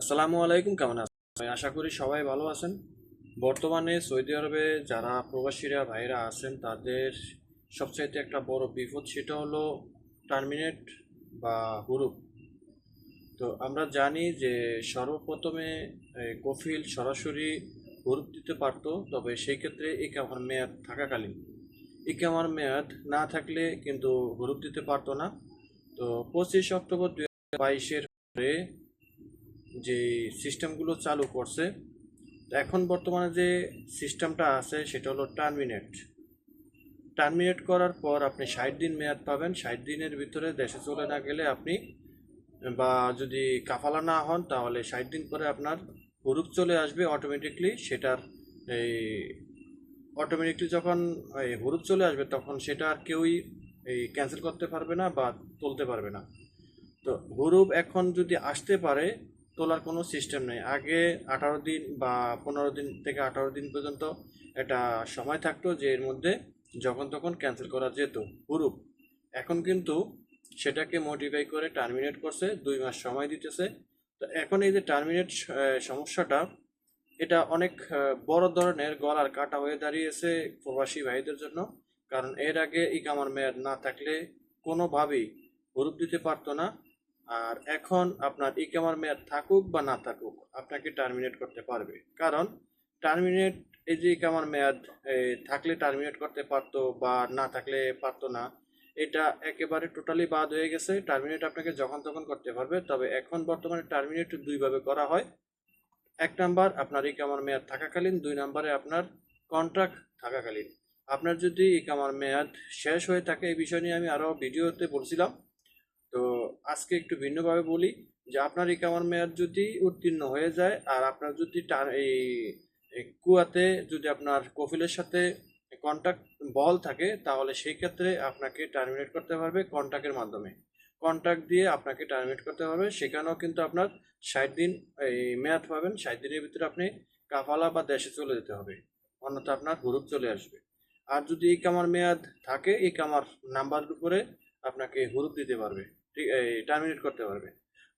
আসসালামু আলাইকুম, কেমন আছেন? আশা করি সবাই ভালো আছেন। বর্তমানে সৌদি আরবে যারা প্রবাসীরা ভাইরা আছেন, তাদের সবচাইতে একটা বড় বিপদ সেটা হলো টার্মিনেট বা হুরুপ। তো আমরা জানি যে সর্বপ্রথমে কফিল সরাসরি হুরুপ দিতে পারতো, তবে সেই ক্ষেত্রে ইকামার মেয়াদ থাকাকালীন। ইকামার মেয়াদ না থাকলে কিন্তু হুরুপ দিতে পারতো না। তো পঁচিশ অক্টোবর দুই হাজার বাইশের পরে যে সিস্টেমগুলো চালু করছে, এখন বর্তমানে যে সিস্টেমটা আছে সেটা হলো টার্মিনেট। টার্মিনেট করার পর আপনি ষাট দিন মেয়াদ পাবেন। ষাট দিনের ভিতরে দেশে চলে না গেলে আপনি, বা যদি কাফালা না হন, তাহলে ষাট দিন পরে আপনার হুরুপ চলে আসবে অটোমেটিকলি সেটার এই অটোমেটিকলি যখন এই হুরুপ চলে আসবে, তখন সেটা আর কেউই এই ক্যান্সেল করতে পারবে না বা তুলতে পারবে না। তো হুরুপ এখন যদি আসতে পারে তোলার কোনো সিস্টেম নেই। আগে আঠারো দিন বা পনেরো দিন থেকে আঠারো দিন পর্যন্ত এটা সময় থাকতো যে এর মধ্যে যখন তখন ক্যান্সেল করা যেত গ্রুপ এখন কিন্তু সেটাকে মডিফাই করে টার্মিনেট করছে, দুই মাস সময় দিতেছে। তো এখন এই যে টার্মিনেট সমস্যাটা, এটা অনেক বড় ধরনের গলার কাটা হয়ে দাঁড়িয়েছে প্রবাসী ভাইদের জন্য। কারণ এর আগে ইকামার মেয়াদ না থাকলে কোনোভাবেই হুরুপ দিতে পারতো না। আর এখন আপনার ইকামার মেয়াদ থাকুক বা না থাকুক, আপনাকে টার্মিনেট করতে পারবে। কারণ টার্মিনেট এই যে ইকামার মেয়াদ থাকলে টার্মিনেট করতে পারতো বা না থাকলে পারতো না, এটা একেবারে টোটালি বাদ হয়ে গেছে। টার্মিনেট আপনাকে যখন তখন করতে পারবে, তবে এখন বর্তমানে টার্মিনেট দুইভাবে করা হয়। এক নাম্বার, আপনার ইকামার মেয়াদ থাকাকালীন, দুই নাম্বারে আপনার কন্ট্রাক্ট থাকাকালীন। আপনার যদি ইকামার মেয়াদ শেষ হয়ে থাকে, এই বিষয় নিয়ে আমি আরও ভিডিওতে বলছিলাম। তো আজকে একটু ভিন্নভাবে বলি যে আপনার ইকামার মেয়াদ যদি উত্তীর্ণ হয়ে যায় আর আপনার যদি এই এই কুয়াতে যদি আপনার কফিলের সাথে কন্ট্যাক্ট বল থাকে, তাহলে সেই ক্ষেত্রে আপনাকে টার্মিনেট করতে পারবে কন্ট্যাক্টের মাধ্যমে। কন্ট্যাক্ট দিয়ে আপনাকে টার্মিনেট করতে পারবে। সেখানেও কিন্তু আপনার ষাট দিন, এই, মেয়াদ পাবেন। ষাট দিনের ভিতরে আপনি কাফালা বা দেশে চলে যেতে হবে। অন্যথা আপনার হুরুপ চলে আসবে। আর যদি এই কামার মেয়াদ থাকে এই কামার নাম্বারের উপরে আপনাকে হুরুপ দিতে পারবে। এই টার্মিনেট করতে পারবে।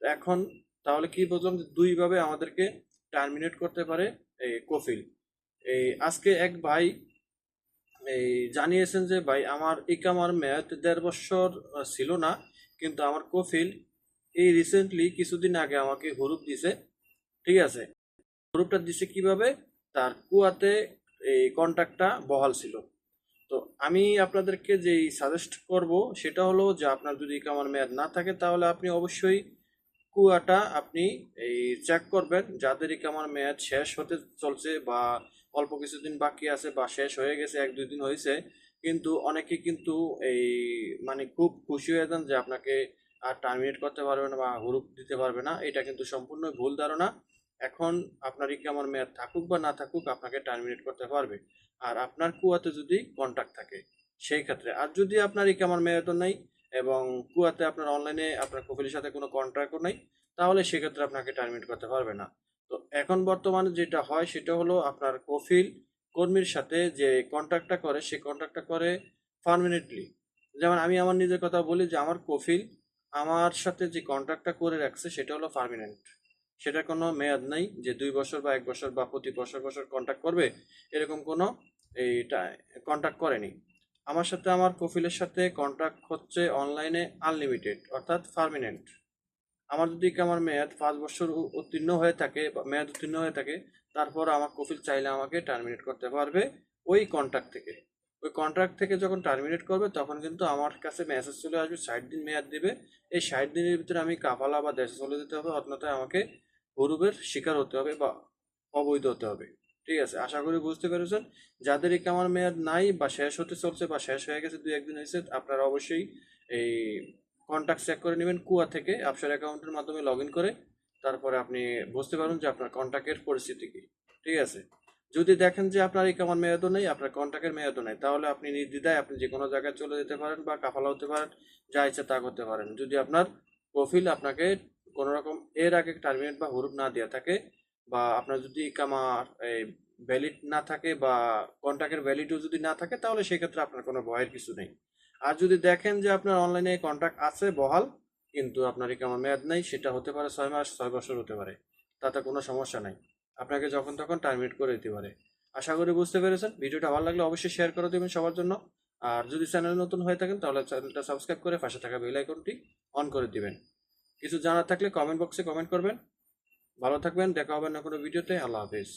তো এখন তাহলে কি বুঝলাম যে দুইভাবে আমাদেরকে টার্মিনেট করতে পারে এই কফিল। এই আজকে এক ভাই, এই জানিয়েছেন যে, ভাই, আমার ইকামার মেয়াদ দেড় বছর ছিল না, কিন্তু আমার কফিল এই রিসেন্টলি কিছুদিন আগে আমাকে হরুপ দিছে। ঠিক আছে? হরুপটা দিছে কীভাবে? তার কুয়াতে এই কন্ট্যাক্টটা বহাল ছিল। আমি আপনাদেরকে যেই সাজেস্ট করব, সেটা হলো যে আপনার যদি ইকামার মেয়াদ না থাকে, তাহলে আপনি অবশ্যই কুয়াটা আপনি এই চেক করবেন। যাদের ইকামার মেয়াদ শেষ হতে চলছে বা অল্প কিছুদিন বাকি আছে বা শেষ হয়ে গেছে, এক, দুই দিন হয়েছে কিন্তু অনেকে কিন্তু এই মানে খুব খুশি হয়ে যান যে আপনাকে আর টার্মিনেট করতে পারবে না বা হুরুপ দিতে পারবে না। এটা কিন্তু সম্পূর্ণ ভুল ধারণা। এখন আপনার ইকামার মেয়াদ থাকুক বা না থাকুক, আপনাকে টার্মিনেট করতে পারবে। আর আপনার কুয়াতে যদি কন্ট্যাক্ট থাকে, সেই ক্ষেত্রে। আর যদি আপনার ইকামার মেয়াদও নেই এবং কুয়াতে আপনার অনলাইনে আপনার কফিলের সাথে কোনো কন্ট্রাক্টও নেই, তাহলে সেক্ষেত্রে আপনাকে টার্মিনেট করতে পারবে না। তো এখন বর্তমানে যেটা হয়, সেটা হলো আপনার কফিল কর্মীর সাথে যে কন্ট্রাক্টটা করে, সেই কন্ট্রাক্টটা করে পারমানেন্টলি যেমন আমি আমার নিজের কথা বলি যে, আমার কফিল আমার সাথে যে কন্ট্রাক্টটা করে রাখছে, সেটা হলো পারমানেন্ট সেটা কোনো মেয়াদ নাই যে দুই বছর বা এক বছর বা প্রতি বছর বছর কন্ট্যাক্ট করবে, এরকম কোনো এইটা কন্ট্যাক্ট করেনি। আমার সাথে আমার কফিলের সাথে কন্ট্রাক্ট হচ্ছে অনলাইনে আনলিমিটেড অর্থাৎ পারমানেন্ট আমার যদি আমার মেয়াদ পাঁচ বছর উত্তীর্ণ হয়ে থাকে বা মেয়াদ উত্তীর্ণ হয়ে থাকে, তারপর আমার কফিল চাইলে আমাকে টার্মিনেট করতে পারবে ওই কন্ট্রাক্ট থেকে। ওই কন্ট্রাক্ট থেকে যখন টার্মিনেট করবে, তখন কিন্তু আমার কাছে মেসেজ চলে আসবে, ষাট দিন মেয়াদ দেবে। এই ষাট দিনের ভিতরে আমি কাফালা বা দেশে চলে যেতে হবে, অন্যথায় আমাকে হরুপের শিকার হতে হবে বা অবৈধ হতে হবে। ঠিক আছে, আশা করি বুঝতে পেরেছেন। যাদের এই কামার মেয়াদ নাই বা শেষ হতে চলছে বা শেষ হয়ে গেছে, দুই, একদিন হয়েছে, আপনারা অবশ্যই এই কন্ট্যাক্ট চেক করে নেবেন কুয়া থেকে আপসার অ্যাকাউন্টের মাধ্যমে লগ ইন করে, তারপরে আপনি বুঝতে পারবেন যে আপনার কন্ট্যাক্টের পরিস্থিতি কি। ঠিক আছে, যদি দেখেন যে আপনার এই কামার মেয়াদও নেই, আপনার কন্ট্যাক্টের মেয়াদও নেই, তাহলে আপনি নির্দ্বিধায় আপনি যে কোনো জায়গায় চলে যেতে পারেন বা কাফালা হতে পারেন, যা ইচ্ছা তা করতে পারেন। যদি আপনার প্রোফিল আপনাকে কোনো রকম এর আগে টার্মিনেট বা হরুপ না দেওয়া থাকে বা আপনার যদি ইকামার ভ্যালিড না থাকে বা কন্ট্রাক্টের ভ্যালিডও যদি না থাকে, তাহলে সেক্ষেত্রে আপনার কোনো ভয়ের কিছু নেই। আর যদি দেখেন যে আপনার অনলাইনে কন্ট্রাক্ট আছে বহাল, কিন্তু আপনার ইকামার মেয়াদ নেই, সেটা হতে পারে ছয় মাস, ছয় বছর হতে পারে। তাতে কোনো সমস্যা নাই। আপনাকে যখন তখন টার্মিনেট করে দিতে পারে। আশা করি বুঝতে পেরেছেন। ভিডিওটা ভালো লাগলে অবশ্যই শেয়ার করে দেবেন সবার জন্য। আর যদি চ্যানেল নতুন হয়ে থাকেন, তাহলে চ্যানেলটা সাবস্ক্রাইব করে পাশে থাকা বেল আইকনটি অন করে দিবেন। কিছু জানার থাকলে কমেন্ট বক্সে কমেন্ট করবেন। ভালো থাকবেন, দেখা হবে না কোনো ভিডিওতে আল্লাহ হাফিজ।